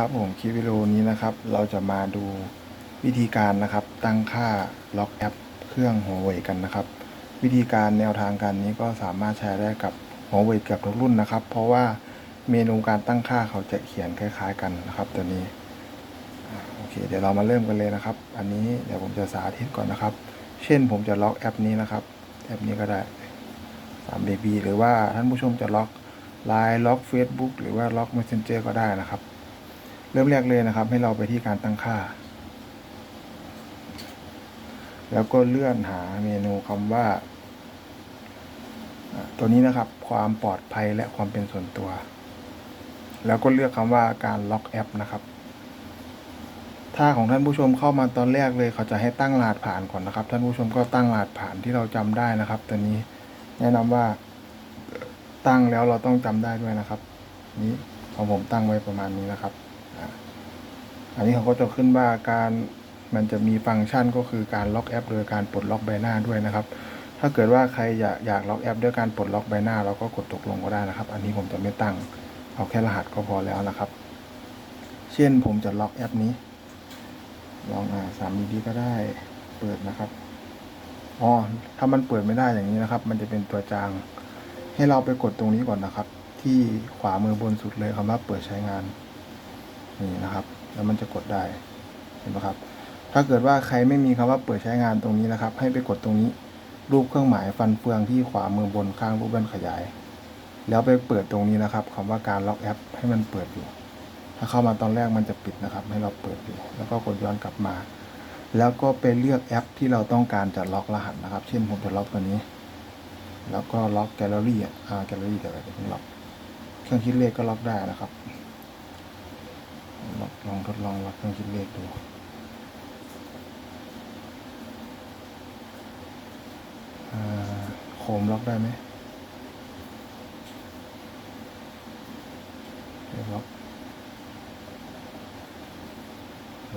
ครับผมคลิปวิดีโอนี้นะครับ เราจะมาดูวิธีการนะครับ ตั้งค่าล็อกแอป เครื่อง Huawei กันนะครับ วิธีการแนวทางการนี้ก็สามารถใช้ได้กับ Huawei เกือบทุกรุ่นนะครับ เพราะว่าเมนูการตั้งค่าเขาจะเขียนคล้าย ๆ กันนะครับ ตัวนี้โอเค เดี๋ยวเรามาเริ่มกันเลยนะครับ อันนี้เดี๋ยวผมจะสาธิตก่อนนะครับ เช่นผมจะล็อกแอปนี้นะครับแอปนี้ก็ได้ 3DB หรือว่าท่านผู้ชมจะล็อก Line ล็อก Facebook หรือว่าล็อก Messenger ก็ได้นะครับ เริ่มแรกเลยนะครับ ให้เราไปที่การตั้งค่า แล้วก็เลื่อนหาเมนูคำว่า ตัวนี้นะครับ ความปลอดภัยและความเป็นส่วนตัว แล้วก็เลือกคำว่าการล็อกแอปนะครับ ถ้าของท่านผู้ชมเข้ามาตอนแรกเลยเขาจะให้ตั้งรหัสผ่านก่อนนะครับ ท่านผู้ชมก็ตั้งรหัสผ่านที่เราจำได้นะครับตัวนี้แนะนำว่าตั้งแล้วเราต้องจำได้ด้วยนะครับ นี้ของผมตั้งไว้ประมาณนี้นะครับ อันนี้เขาก็จะขึ้นว่าการมันจะมีฟังก์ชันก็คือการล็อกแอป โดยการปลดล็อกใบหน้าด้วยนะครับ ถ้าเกิดว่าใครอยากอยากล็อกแอป ด้วยการปลดล็อกใบหน้า เราก็กดตกลงก็ได้นะครับ อันนี้ผมจะไม่ตั้งเอาแค่รหัสก็พอแล้วนะครับ เช่นผมจะล็อกแอปนี้ ลองอ่าสามดีก็ได้เปิดนะครับอ๋อถ้ามันเปิดไม่ได้อย่างนี้นะครับ มันจะเป็นตัวจาง ให้เราไปกดตรงนี้ก่อนนะครับ ที่ขวามือบนสุดเลยคำว่าเปิดใช้งาน นี่นะครับ แล้วมันจะกดได้เห็นไหมครับ ถ้าเกิดว่าใครไม่มีคำว่าเปิดใช้งานตรงนี้นะครับ ให้ไปกดตรงนี้ รูปเครื่องหมายฟันเฟืองที่ขวามือบนข้างรูปแว่นขยาย แล้วไปเปิดตรงนี้นะครับคำว่าการล็อกแอป ให้มันเปิดอยู่ ถ้าเข้ามาตอนแรกมันจะปิดนะครับ ให้เราเปิดอยู่ แล้วก็กดย้อนกลับมา แล้วก็ไปเลือกแอป ที่เราต้องการจะล็อกรหัสนะครับ เช่นผมจะล็อกตัวนี้ แล้วก็ล็อกแกลเลอรี่อ่าแกลเลอรี่เดี๋ยวเดี๋ยวผมล็อก เครื่องคิดเลขก็ล็อกได้นะครับ ลองลองทดลองวัดเครื่องคิดเลขดูโคมล็อกได้ไหมล็อก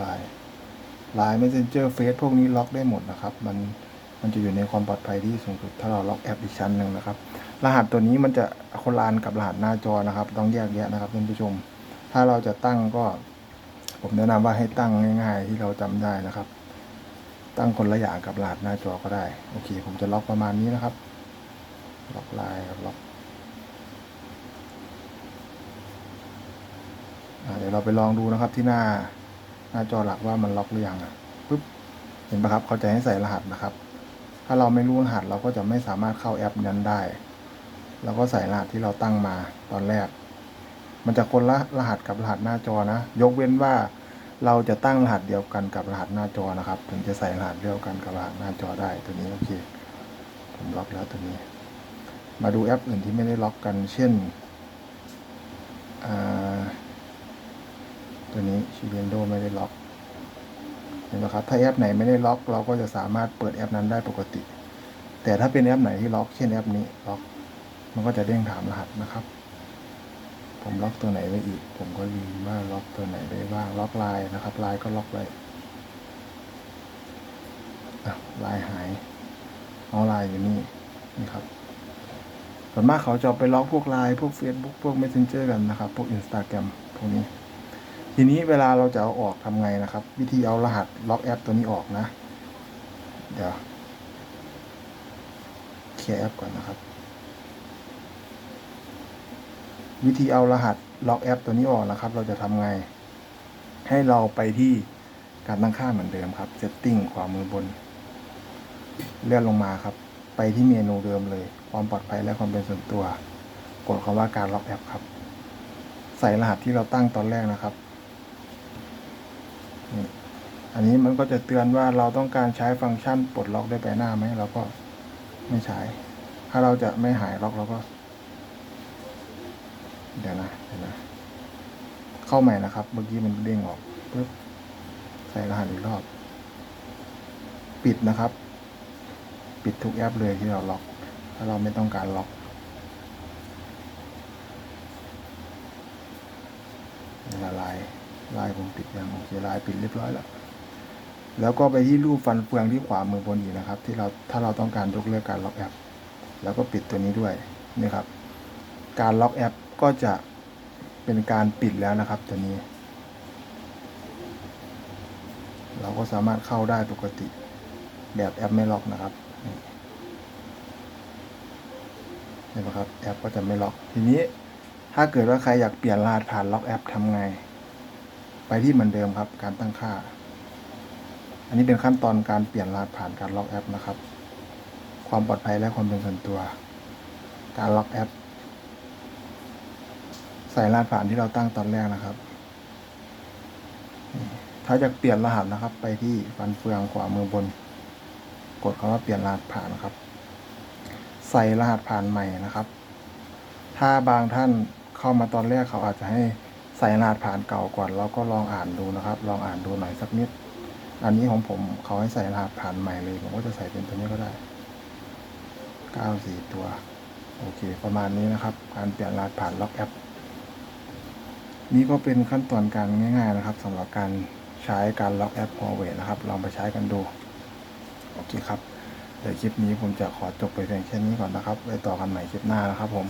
ลน์ไลน์ Messenger เฟซพวกนี้ล็อกได้หมดนะครับ มันมันจะอยู่ในความปลอดภัยที่สูงสุด ถ้าเราล็อกแอปอีกชั้นหนึ่งนะครับ รหัสตัวนี้มันจะคนละอันกับรหัสหน้าจอนะครับ ต้องแยกแยะนะครับท่านผู้ชม ถ้าเราจะตั้งก็ ผมแนะนำว่าให้ตั้งง่ายๆ ที่เราจำได้นะครับ ตั้งคนละอย่างกับรหัสหน้าจอก็ได้ โอเค ผมจะล็อกประมาณนี้นะครับ ล็อกลน์กับล็อกอเดี๋ยวเราไปลองดูนะครับที่หน้าหน้าจอหลักว่ามันล็อกหรือยังอะปึ๊บเห็นปะครับเขาจะให้ใส่รหัสนะครับ ถ้าเราไม่รู้รหัสเราก็จะไม่สามารถเข้าแอปนั้นได้ เราก็ใส่รหัสที่เราตั้งมาตอนแรก มันจะคนละรหัสกับรหัสหน้าจอนะ ยกเว้นว่าเราจะตั้งรหัสเดียวกันกับรหัสหน้าจอนะครับ ถึงจะใส่รหัสเดียวกันกับรหัสหน้าจอได้ตัวนี้โอเคผมล็อกแล้วตัวนี้ มาดูแอปอื่นที่ไม่ได้ล็อกกัน เช่นอ่าตัวนี้ชิเ e นโดไม่ได้ล็อกเห็นไหมครับถ้าแอปไหนไม่ได้ล็อก เราก็จะสามารถเปิดแอปนั้นได้ปกติ แต่ถ้าเป็นแอปไหนที่ล็อก เช่นแอปนี้ล็อก มันก็จะเด้งถามรหัสนะครับ ผมล็อกตัวไหนไว้อีก ผมก็ลืมว่าล็อกตัวไหนไว้บ้างล็อกไลน์นะครับไลน์ก็ล็อกไว้อะไลน์หายเอาไลน์อยู่นี่นี่ครับส่วนมากเขาจะไปล็อกพวกไลน์พวก Facebook พวก Messenger กันนะครับ พวก Instagram พวกนี้ ทีนี้เวลาเราจะเอาออกทำไงนะครับ วิธีเอารหัสล็อกแอปตัวนี้ออกนะ เดี๋ยวเคลียร์แอปก่อนนะครับ วิธีเอารหัสล็อกแอปตัวนี้ออกนะครับ เราจะทำไง ให้เราไปที่การตั้งค่าเหมือนเดิมครับ Setting ขวามือบน เลื่อนลงมาครับ ไปที่เมนูเดิมเลย ความปลอดภัยและความเป็นส่วนตัว กดคำว่าการล็อกแอปครับ ใส่รหัสที่เราตั้งตอนแรกนะครับ อันนี้มันก็จะเตือนว่าเราต้องการใช้ฟังก์ชันปลดล็อกด้วยใบหน้าไหมเราก็ไม่ใช้ ถ้าเราจะไม่หายล็อกเราก็ เดี๋ยวนะเดี๋ยวนะ เข้าใหม่นะครับ เมื่อกี้มันเด้งออกปุ๊บใส่รหัสอีกรอบ ปิดนะครับ ปิดทุกแอปเลยที่เราล็อก ถ้าเราไม่ต้องการล็อกละลายลายผมปิดยังโอเคลายปิดเรียบร้อยแล้ว แล้วก็ไปที่รูปฟันเฟืองที่ขวามือบนอีกนะครับ ที่เราถ้าเราต้องการยกเลิกการล็อกแอป แล้วก็ปิดตัวนี้ด้วยนี่ครับ การล็อกแอป ก็จะเป็นการปิดแล้วนะครับตัวนี้ เราก็สามารถเข้าได้ปกติแบบแอปไม่ล็อกนะครับนี่เห็นไหมครับแอปก็จะไม่ล็อก ทีนี้ถ้าเกิดว่าใครอยากเปลี่ยนรหัสผ่านล็อกแอปทำไง ไปที่เหมือนเดิมครับ การตั้งค่า อันนี้เป็นขั้นตอนการเปลี่ยนรหัสผ่านการล็อกแอปนะครับ ความปลอดภัยและความเป็นส่วนตัว การล็อกแอป ส่รหัสผ่านที่เราตั้งตอนแรกนะครับ ถ้าจะเปลี่ยนรหัสนะครับ ไปที่ฟันเฟืองขวามือบน กดคำว่าเปลี่ยนรหัสผ่านนะครับ ใส่รหัสผ่านใหม่นะครับ ถ้าบางท่านเข้ามาตอนแรกเขาอาจจะให้ใส่รหัสผ่านเก่าก่อนแล้วก็ลองอ่านดูนะครับ ลองอ่านดูหน่อยสักนิด อันนี้ของผมเขาให้ใส่รหัสผ่านใหม่เลยผมก็จะใส่เป็นตัวนี้ก็ได้เก้าสี่ตัว โอเค ประมาณนี้นะครับ การเปลี่ยนรหัสผ่านล็อกแอป นี่ก็เป็นขั้นตอนการง่าย ๆ นะครับสำหรับการใช้การล็อกแอป Huawei นะครับ ลองไปใช้กันดู โอเคครับเดี๋ยวคลิปนี้ผมจะขอจบไปเพียงแค่นี้ก่อนนะครับไว้ต่อกันใหม่คลิปหน้านะครับผม